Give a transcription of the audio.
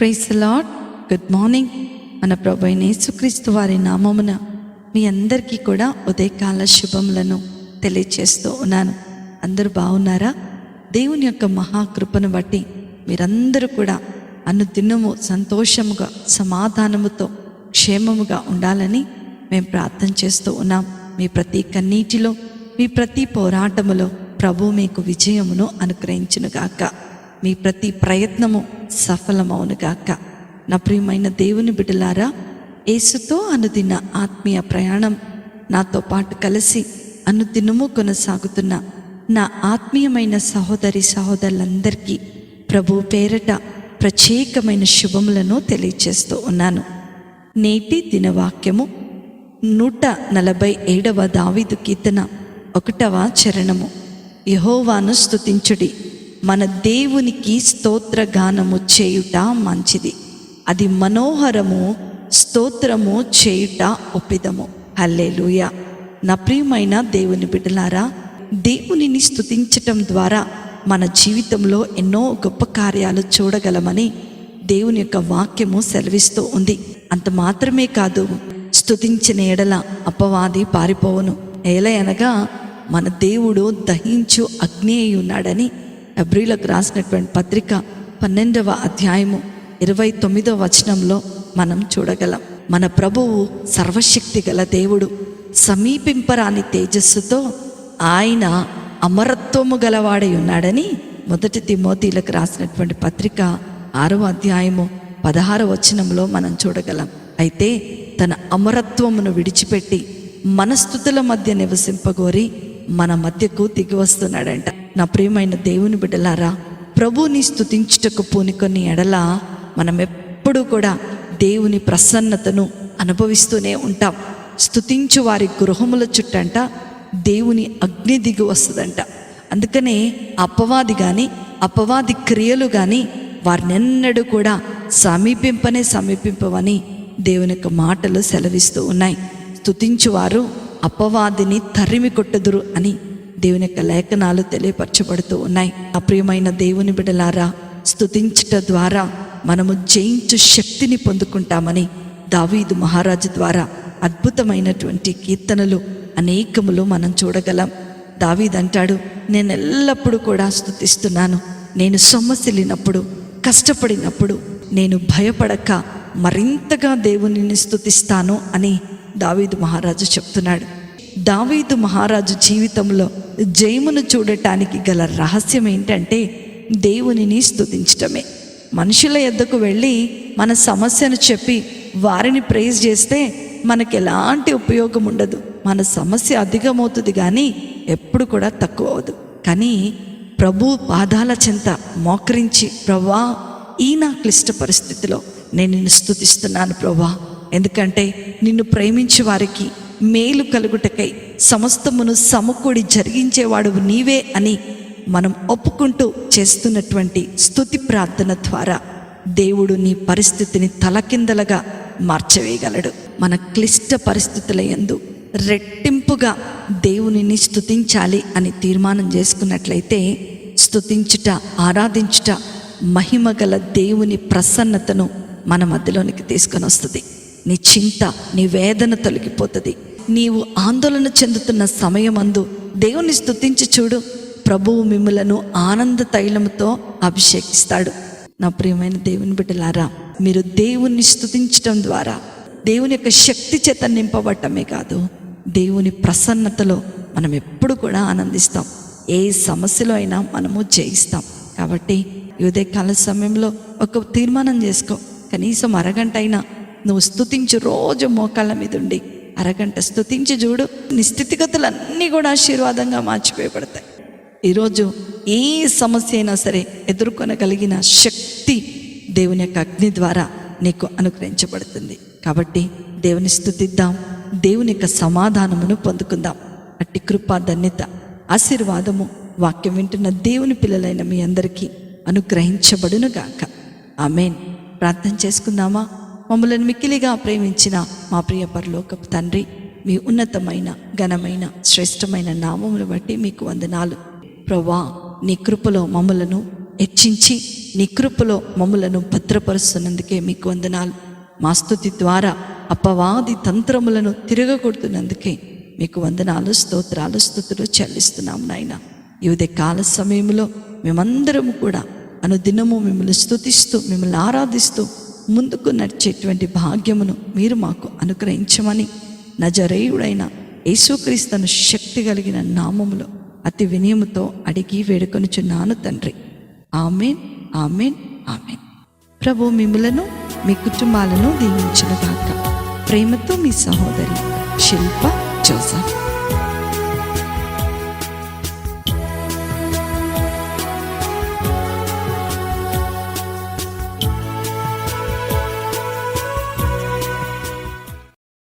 Price lord good morning మన ప్రభు యేసుక్రీస్తు వారి నామమున మీ అందరికీ కూడా ఉదయకాల శుభములను తెలియచేస్తూ ఉన్నాను. అందరూ బాగున్నారా? దేవుని యొక్క మహాకృపను బట్టి మీరందరూ కూడా అనుదినము సంతోషముగా సమాధానముతో క్షేమముగా ఉండాలని మేము ప్రార్థన చేస్తూ ఉన్నాం. మీ ప్రతి కన్నీటిలో మీ ప్రతి పోరాటములో ప్రభు మీకు విజయమును అనుగ్రహించునుగాక. మీ ప్రతి ప్రయత్నము సఫలమవునుగాక నా ప్రియమైన దేవుని బిడ్డలారా యేసుతో అనుదిన ఆత్మీయ ప్రయాణం నాతో పాటు కలిసి అనుదినము కొనసాగుతున్న నా ఆత్మీయమైన సహోదరి సహోదరులందరికీ ప్రభు పేరట ప్రత్యేకమైన శుభములను తెలియచేస్తూ ఉన్నాను. నేటి దినవాక్యము నూట నలభై ఏడవ దావీదు కీర్తన ఒకటవ చరణము. యహోవాను స్తుతించుడి. మన దేవునికి స్తోత్రగానము చేయుట మంచిది. అది మనోహరము స్తోత్రము చేయుట ఒప్పిదము. హల్లేలుయ. నా ప్రియమైన దేవుని బిడ్డలారా దేవునిని స్తుతించటం ద్వారా మన జీవితంలో ఎన్నో గొప్ప కార్యాలు చూడగలమని దేవుని యొక్క వాక్యము సెలవిస్తూ ఉంది. అంత మాత్రమే కాదు స్తుతించిన ఎడల అపవాది పారిపోవును. ఏలయనగా మన దేవుడు దహించు అగ్ని అయి ఉన్నాడని హెబ్రిలకు రాసినటువంటి పత్రిక పన్నెండవ అధ్యాయము ఇరవై తొమ్మిదవ వచనంలో మనం చూడగలం. మన ప్రభువు సర్వశక్తి గల దేవుడు సమీపింపరాని తేజస్సుతో ఆయన అమరత్వము గలవాడై ఉన్నాడని మొదటి తిమోతీలకు రాసినటువంటి పత్రిక ఆరవ అధ్యాయము పదహార వచనంలో మనం చూడగలం. అయితే తన అమరత్వమును విడిచిపెట్టి మనస్థుతుల మధ్య నివసింపగోరి మన మధ్యకు దిగి వస్తున్నాడంట. నా ప్రియమైన దేవుని బిడ్డలారా ప్రభుని స్థుతించుటకు పూనుకొని ఎడల మనం ఎప్పుడూ కూడా దేవుని ప్రసన్నతను అనుభవిస్తూనే ఉంటాం. స్థుతించు వారి గృహముల చుట్టంట దేవుని అగ్ని దిగి వస్తుందంట. అందుకనే అపవాది కానీ అపవాది క్రియలు కానీ వారినెన్నడూ కూడా సమీపింపనే సమీపింపవని దేవుని యొక్క మాటలు సెలవిస్తూ ఉన్నాయి. స్థుతించువారు అపవాదిని తరిమి కొట్టదురు అని దేవుని యొక్క లేఖనాలు తెలియపరచబడుతూ ఉన్నాయి. అప్రియమైన దేవుని బిడలారా స్తుతించుట ద్వారా మనము జయించు శక్తిని పొందుకుంటామని దావీదు మహారాజు ద్వారా అద్భుతమైనటువంటి కీర్తనలు అనేకములు మనం చూడగలం. దావీదంటాడు నేను ఎల్లప్పుడూ కూడా స్థుతిస్తున్నాను నేను సొమ్మసిల్లినప్పుడు కష్టపడినప్పుడు నేను భయపడక మరింతగా దేవునిని స్థుతిస్తాను అని దావీదు మహారాజు చెప్తున్నాడు. దావీదు మహారాజు జీవితంలో జయమును చూడటానికి గల రహస్యం ఏంటంటే దేవునిని స్థుతించటమే మనుషుల ఎద్దకు వెళ్ళి మన సమస్యను చెప్పి వారిని ప్రైజ్ చేస్తే మనకి ఎలాంటి ఉపయోగం ఉండదు. మన సమస్య అధికమవుతుంది కానీ ఎప్పుడు కూడా తక్కువ అవదు కానీ ప్రభు పాదాల చెంత మోకరించి ప్రభా ఈ నా క్లిష్ట పరిస్థితిలో నేను నిన్ను స్థుతిస్తున్నాను ప్రభా. ఎందుకంటే నిన్ను ప్రేమించే వారికి మేలు కలుగుటకై సమస్తమును సమకూడి జరిగించేవాడు నీవే అని మనం ఒప్పుకుంటూ చేస్తున్నటువంటి స్థుతి ప్రార్థన ద్వారా దేవుడు నీ పరిస్థితిని తలకిందలుగా మార్చవేయగలడు. మన క్లిష్ట పరిస్థితుల యందు రెట్టింపుగా దేవునిని స్తుతించాలి అని తీర్మానం చేసుకున్నట్లయితే స్తుతించుట ఆరాధించుట మహిమగల దేవుని ప్రసన్నతను మన మధ్యలోనికి తీసుకొని వస్తుంది నీ చింత నీ వేదన తొలగిపోతుంది. నీవు ఆందోళన చెందుతున్న సమయమందు దేవుని స్థుతించి చూడు. ప్రభువు మిమ్మలను ఆనంద తైలముతో అభిషేకిస్తాడు. నా ప్రియమైన దేవుని బిడ్డలారా మీరు దేవుణ్ణి స్థుతించడం ద్వారా దేవుని యొక్క శక్తి చేత నింపబడటమే కాదు దేవుని ప్రసన్నతలో మనం ఎప్పుడు కూడా ఆనందిస్తాం. ఏ సమస్యలో అయినా మనము జయిస్తాం. కాబట్టి ఈ ఉదయకాల సమయంలో ఒక తీర్మానం చేసుకో. కనీసం అరగంట అయినా నువ్వు స్తుతించు రోజు మోకాళ్ళ మీద ఉండి. అరగంట స్థుతించి చూడు. నీ స్థితిగతులన్నీ కూడా ఆశీర్వాదంగా మార్చిపోయబడతాయి. ఈరోజు ఏ సమస్య అయినా సరే ఎదుర్కొనగలిగిన శక్తి దేవుని యొక్క అగ్ని ద్వారా నీకు అనుగ్రహించబడుతుంది. కాబట్టి దేవుని స్థుతిద్దాం దేవుని యొక్క సమాధానమును పొందుకుందాం. అట్టి కృపా ధన్యత ఆశీర్వాదము వాక్యం వింటున్న దేవుని పిల్లలైన మీ అందరికీ అనుగ్రహించబడునుగాక. ఆమెన్. ప్రార్థన చేసుకుందామా? మమ్మల్ని మిక్కిలిగా ప్రేమించిన మా ప్రియ పరలోకపు తండ్రి మీ ఉన్నతమైన ఘనమైన శ్రేష్టమైన నామమును బట్టి మీకు వందనాలు. ప్రభా నీ కృపలో మమ్మలను హెచ్చించి నీ కృపలో మమ్మలను భద్రపరుస్తున్నందుకే మీకు వందనాలు. మా స్థుతి ద్వారా అపవాది తంత్రములను తిరగకొడుతున్నందుకే మీకు వందనాలు స్తోత్రాలు స్థుతులు చెల్లిస్తున్నాం నాయన. ఈ కాల సమయంలో మేమందరము కూడా అనుదినము మిమ్మల్ని స్థుతిస్తూ మిమ్మల్ని ఆరాధిస్తూ ముందుకు నడిచేటువంటి భాగ్యమును మీరు మాకు అనుగ్రహించమని నజరేయుడైన యేసుక్రీస్తును శక్తి కలిగిన నామములో అతి వినయముతో అడిగి వేడుకొనుచున్నాను తండ్రి. Amen amen amen. ప్రభు మిములను మీ కుటుంబాలను దీవించునుగాక. ప్రేమతో మీ సహోదరి శిల్ప జోసఫ్.